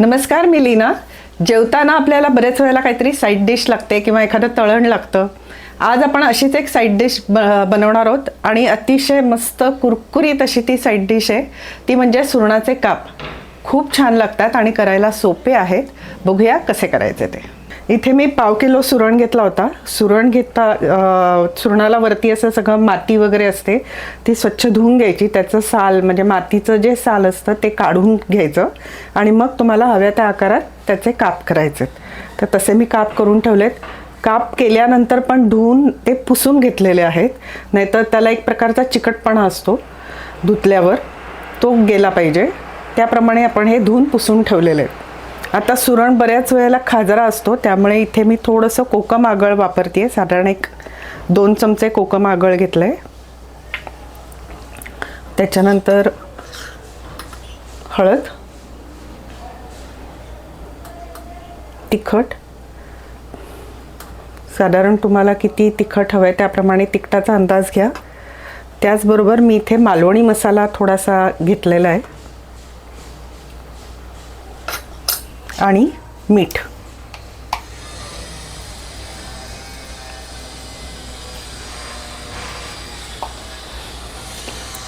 नमस्कार मी लीना. जेवताना आपल्याला बरेच वेळेला काहीतरी साईड डिश लागते किंवा एखादं तळण लागतं. आज आपण अशीच एक साईड डिश ब बनवणार आहोत आणि अतिशय मस्त कुरकुरीत अशी ती साईड डिश आहे. ती म्हणजे सुरणाचे काप. खूप छान लागतात आणि करायला सोपे आहेत. बघूया कसे करायचे ते. इथे मी पाव किलो सुरण घेतला होता. सुरण घेता सुरणाला वरती असं सगळं माती वगैरे असते. ती स्वच्छ धुवून घ्यायची. त्याचं साल म्हणजे मातीचं जे साल असतं ते काढून घ्यायचं. आणि मग तुम्हाला हव्या त्या आकारात त्याचे काप करायचे. तर तसे मी काप करून ठेवलेत. काप केल्यानंतर पण धुवून ते पुसून घेतलेले आहेत. नाहीतर त्याला एक प्रकारचा चिकटपणा असतो. धुतल्यावर तो गेला पाहिजे. त्याप्रमाणे आपण हे धुवून पुसून ठेवलेले आहेत. आता सुरण बऱ्याच वेळेला खाजरा असतो त्यामुळे इथे मी थोडंसं कोकम आगळ वापरते साधारण एक दोन चमचे कोकम आगळ घेतलं आहे त्याच्यानंतर हळद तिखट. साधारण तुम्हाला किती तिखट हवं आहे त्याप्रमाणे तिखटाचा अंदाज घ्या. त्याचबरोबर मी इथे मालवणी मसाला थोडासा घेतलेला आहे. आणि मीठ.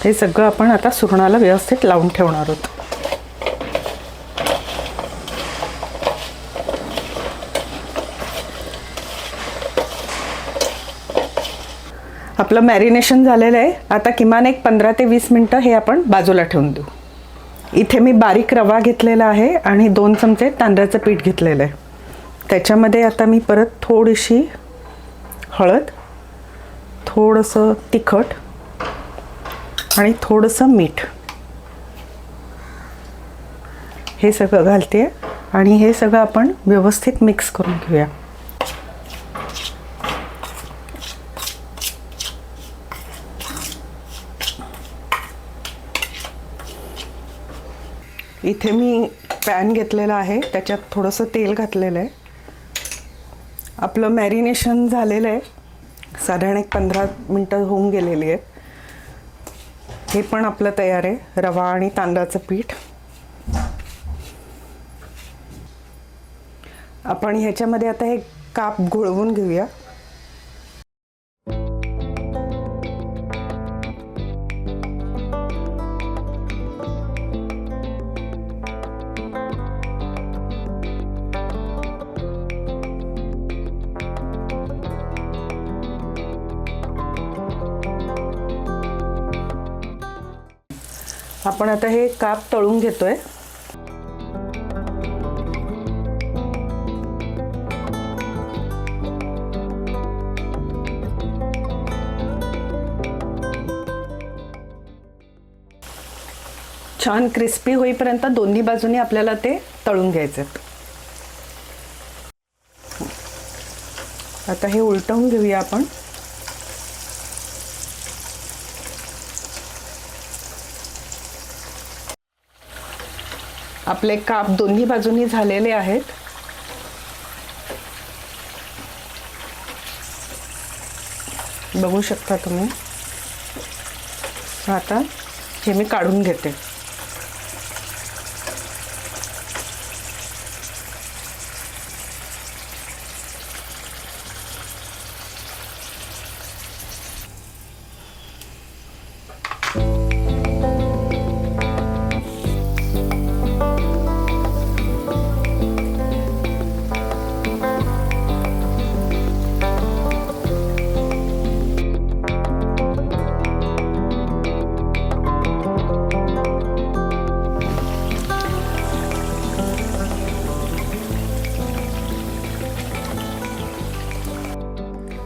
हे सगळं आपण आता सुरणाला व्यवस्थित लावून ठेवणार आहोत. आपलं मॅरिनेशन झालेलं आहे. आता किमान एक पंधरा ते वीस मिनटं हे आपण बाजूला ठेवून देऊ. इथे मी बारीक रवा घेतलेला आहे आणि दोन चमचे तांदळाचं पीठ घेतलेलं आहे. त्याच्यामध्ये आता मी परत थोडीशी हळद थोडंसं तिखट आणि थोडंसं मीठ. हे सगळं घालते आणि हे सगळं आपण व्यवस्थित मिक्स करून घेऊया. इथे मी पॅन घेतलेला आहे त्याच्यात थोडंसं तेल घातलेलं आहे. आपलं मॅरिनेशन झालेलं आहे. साधारण एक पंधरा मिनटं होऊन गेलेली आहेत. हे पण आपलं तयार आहे रवा आणि तांदळाचं पीठ. आपण ह्याच्यामध्ये आता हे काप घोळवून घेऊया. आपण आता हे काप तळून घेतोय. छान क्रिस्पी होईपर्यंत दोन्ही बाजूनी आपल्याला ते तळून घ्यायचे आता हे उलटवून घेऊया आपण. आपले काप दोन्ही बाजूनी झालेले आहेत. बघू शकता तुम्ही. आता हे मी काढून घेते.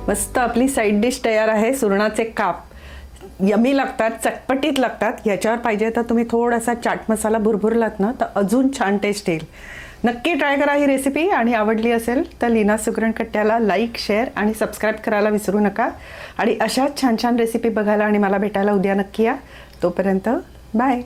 मस्त आपली साईड डिश तयार आहे सुरणाचे काप. यमी लागतात चटपटीत लागतात ह्याच्यावर पाहिजे तर तुम्ही थोडासा चाट मसाला भुरभुरलात ना तर अजून छान टेस्ट येईल. नक्की ट्राय करा ही रेसिपी आणि आवडली असेल तर लीना सुगरण कट्ट्याला लाईक शेअर आणि सबस्क्राईब करायला विसरू नका. आणि अशाच छान छान रेसिपी बघायला आणि मला भेटायला उद्या नक्की या. तोपर्यंत बाय